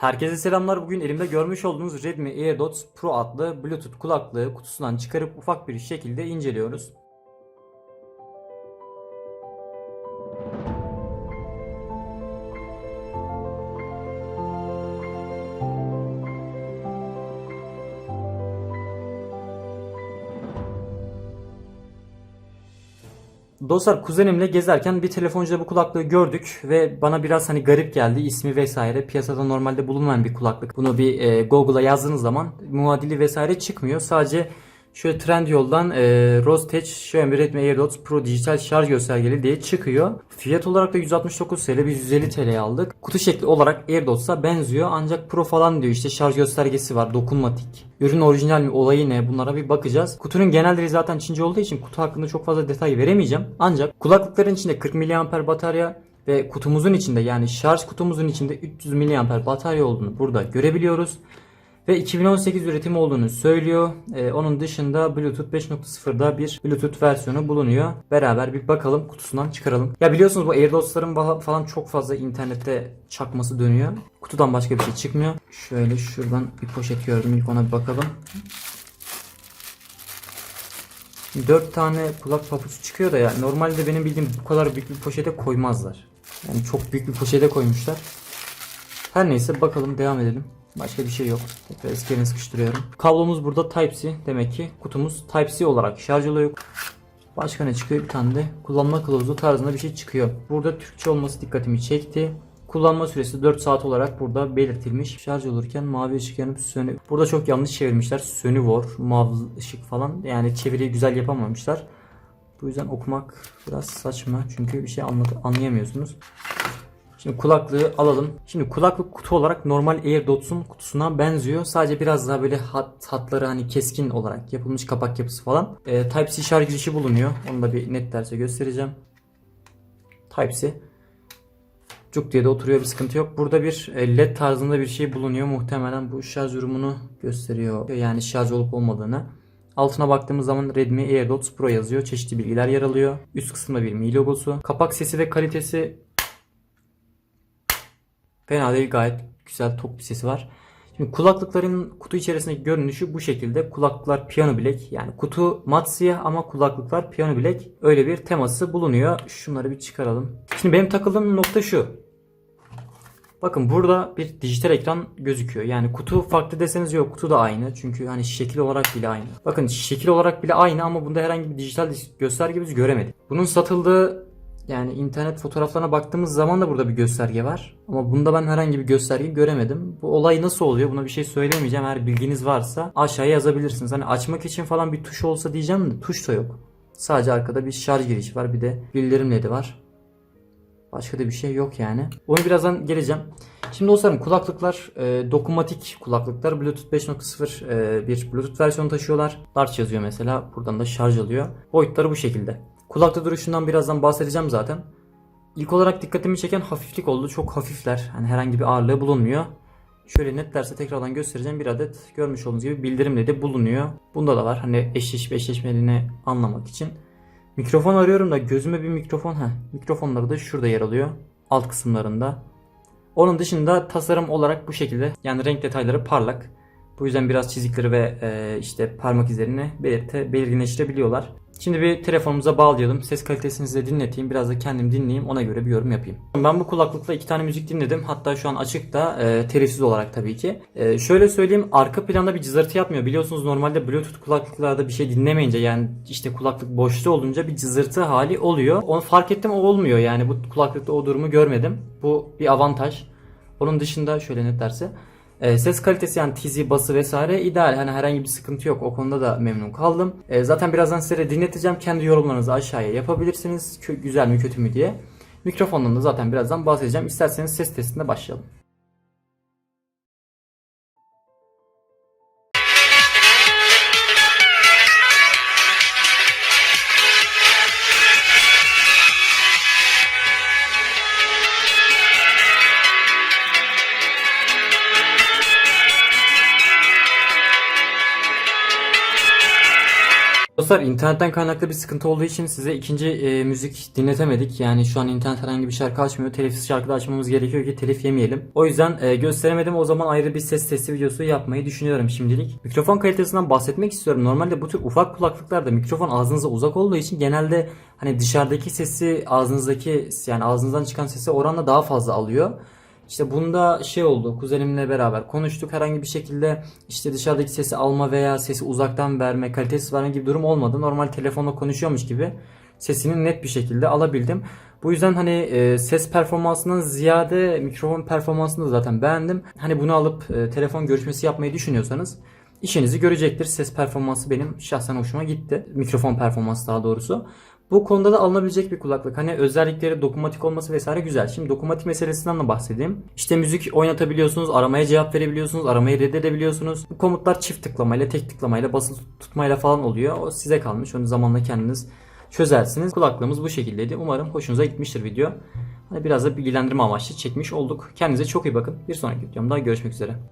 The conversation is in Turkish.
Herkese selamlar. Bugün elimde görmüş olduğunuz Redmi AirDots Pro adlı Bluetooth kulaklığı kutusundan çıkarıp ufak bir şekilde inceliyoruz. Dostlar kuzenimle gezerken bir telefoncuda bu kulaklığı gördük ve bana biraz hani garip geldi ismi vesaire piyasada normalde bulunmayan bir kulaklık. Bunu bir e, Google'a yazdığınız zaman muadili vesaire çıkmıyor. Sadece şöyle Trendyol'dan e, Rostech Xiaomi Redmi AirDots Pro dijital şarj göstergeli diye çıkıyor. Fiyat olarak da 169 TL biz 150 TL'ye aldık. Kutu şekli olarak AirDots'a benziyor ancak Pro falan diyor işte şarj göstergesi var dokunmatik. Ürün orijinal mi olayı ne bunlara bir bakacağız. Kutunun genelleri zaten Çince olduğu için kutu hakkında çok fazla detay veremeyeceğim. Ancak kulaklıkların içinde 40 mAh batarya ve kutumuzun içinde yani şarj kutumuzun içinde 300 mAh batarya olduğunu burada görebiliyoruz. Ve 2018 üretimi olduğunu söylüyor. Ee, onun dışında Bluetooth 5.0'da bir Bluetooth versiyonu bulunuyor. Beraber bir bakalım kutusundan çıkaralım. Ya biliyorsunuz bu AirDots'ların fa- falan çok fazla internette çakması dönüyor. Kutudan başka bir şey çıkmıyor. Şöyle şuradan bir poşet gördüm. İlk ona bir bakalım. 4 tane kulak papucu çıkıyor da ya normalde benim bildiğim bu kadar büyük bir poşete koymazlar. Yani çok büyük bir poşete koymuşlar. Her neyse bakalım devam edelim. Başka bir şey yok. Tekrar eski yerine sıkıştırıyorum. Kablomuz burada Type-C. Demek ki kutumuz Type-C olarak şarj oluyor. Başka ne çıkıyor? Bir tane de kullanma kılavuzu tarzında bir şey çıkıyor. Burada Türkçe olması dikkatimi çekti. Kullanma süresi 4 saat olarak burada belirtilmiş. Şarj olurken mavi ışık yanıp sönü. Burada çok yanlış çevirmişler. Sönüvor, mavi ışık falan. Yani çeviriyi güzel yapamamışlar. Bu yüzden okumak biraz saçma. Çünkü bir şey anladı, anlayamıyorsunuz. Şimdi kulaklığı alalım. Şimdi kulaklık kutu olarak normal AirDots'un kutusuna benziyor. Sadece biraz daha böyle hat, hatları hani keskin olarak yapılmış kapak yapısı falan. Ee, Type-C şarj girişi bulunuyor. Onu da bir net derse göstereceğim. Type-C. Cuk diye de oturuyor bir sıkıntı yok. Burada bir e, led tarzında bir şey bulunuyor. Muhtemelen bu şarj durumunu gösteriyor. Yani şarj olup olmadığını. Altına baktığımız zaman Redmi AirDots Pro yazıyor. Çeşitli bilgiler yer alıyor. Üst kısımda bir Mi logosu. Kapak sesi ve kalitesi Fena değil gayet güzel tok bir sesi var. Şimdi kulaklıkların kutu içerisindeki görünüşü bu şekilde. Kulaklıklar piyano bilek. Yani kutu mat siyah ama kulaklıklar piyano bilek. Öyle bir teması bulunuyor. Şunları bir çıkaralım. Şimdi benim takıldığım nokta şu. Bakın burada bir dijital ekran gözüküyor. Yani kutu farklı deseniz yok. Kutu da aynı. Çünkü hani şekil olarak bile aynı. Bakın şekil olarak bile aynı ama bunda herhangi bir dijital gösterge biz göremedik. Bunun satıldığı yani internet fotoğraflarına baktığımız zaman da burada bir gösterge var. Ama bunda ben herhangi bir gösterge göremedim. Bu olay nasıl oluyor? Buna bir şey söylemeyeceğim. Eğer bilginiz varsa aşağıya yazabilirsiniz. Hani açmak için falan bir tuş olsa diyeceğim de tuş da yok. Sadece arkada bir şarj girişi var. Bir de bildirim ledi var. Başka da bir şey yok yani. Onu birazdan geleceğim. Şimdi dostlarım kulaklıklar e, dokunmatik kulaklıklar. Bluetooth 5.0 e, bir Bluetooth versiyonu taşıyorlar. Large yazıyor mesela. Buradan da şarj alıyor. Boyutları bu şekilde. Kulakta duruşundan birazdan bahsedeceğim zaten. İlk olarak dikkatimi çeken hafiflik oldu. Çok hafifler. Hani herhangi bir ağırlığı bulunmuyor. Şöyle net derse tekrardan göstereceğim. Bir adet görmüş olduğunuz gibi bildirimle de bulunuyor. Bunda da var. Hani eşleşip eşleşmediğini anlamak için. Mikrofon arıyorum da gözüme bir mikrofon. Heh, mikrofonları da şurada yer alıyor. Alt kısımlarında. Onun dışında tasarım olarak bu şekilde. Yani renk detayları parlak. Bu yüzden biraz çizikleri ve e, işte parmak izlerini belirte, belirginleştirebiliyorlar. Şimdi bir telefonumuza bağlayalım. Ses kalitesini size dinleteyim. Biraz da kendim dinleyeyim. Ona göre bir yorum yapayım. Ben bu kulaklıkla iki tane müzik dinledim. Hatta şu an açıkta e, telifsiz olarak tabii ki. E, şöyle söyleyeyim. Arka planda bir cızırtı yapmıyor. Biliyorsunuz normalde Bluetooth kulaklıklarda bir şey dinlemeyince yani işte kulaklık boşta olunca bir cızırtı hali oluyor. Onu fark ettim o olmuyor. Yani bu kulaklıkta o durumu görmedim. Bu bir avantaj. Onun dışında şöyle net derse. E, ses kalitesi yani tizi, bası vesaire ideal. Hani herhangi bir sıkıntı yok. O konuda da memnun kaldım. E, zaten birazdan size dinleteceğim. Kendi yorumlarınızı aşağıya yapabilirsiniz. Güzel mi kötü mü diye. Mikrofondan da zaten birazdan bahsedeceğim. İsterseniz ses testinde başlayalım. Dostlar internetten kaynaklı bir sıkıntı olduğu için size ikinci e, müzik dinletemedik. Yani şu an internet herhangi bir şarkı açmıyor. Telifsiz şarkı da açmamız gerekiyor ki telif yemeyelim. O yüzden e, gösteremedim. O zaman ayrı bir ses testi videosu yapmayı düşünüyorum şimdilik. Mikrofon kalitesinden bahsetmek istiyorum. Normalde bu tür ufak kulaklıklarda mikrofon ağzınıza uzak olduğu için genelde hani dışarıdaki sesi ağzınızdaki yani ağzınızdan çıkan sesi oranla daha fazla alıyor. İşte bunda şey oldu kuzenimle beraber konuştuk herhangi bir şekilde işte dışarıdaki sesi alma veya sesi uzaktan verme kalitesiz verme gibi durum olmadı. Normal telefonla konuşuyormuş gibi sesini net bir şekilde alabildim. Bu yüzden hani e, ses performansından ziyade mikrofon performansını da zaten beğendim. Hani bunu alıp e, telefon görüşmesi yapmayı düşünüyorsanız işinizi görecektir. Ses performansı benim şahsen hoşuma gitti. Mikrofon performansı daha doğrusu. Bu konuda da alınabilecek bir kulaklık. Hani özellikleri dokunmatik olması vesaire güzel. Şimdi dokunmatik meselesinden de bahsedeyim. İşte müzik oynatabiliyorsunuz, aramaya cevap verebiliyorsunuz, aramayı reddedebiliyorsunuz. Bu komutlar çift tıklamayla, tek tıklamayla, basılı tutmayla falan oluyor. O size kalmış. Onu zamanla kendiniz çözersiniz. Kulaklığımız bu şekildeydi. Umarım hoşunuza gitmiştir video. Hani biraz da bilgilendirme amaçlı çekmiş olduk. Kendinize çok iyi bakın. Bir sonraki videomda görüşmek üzere.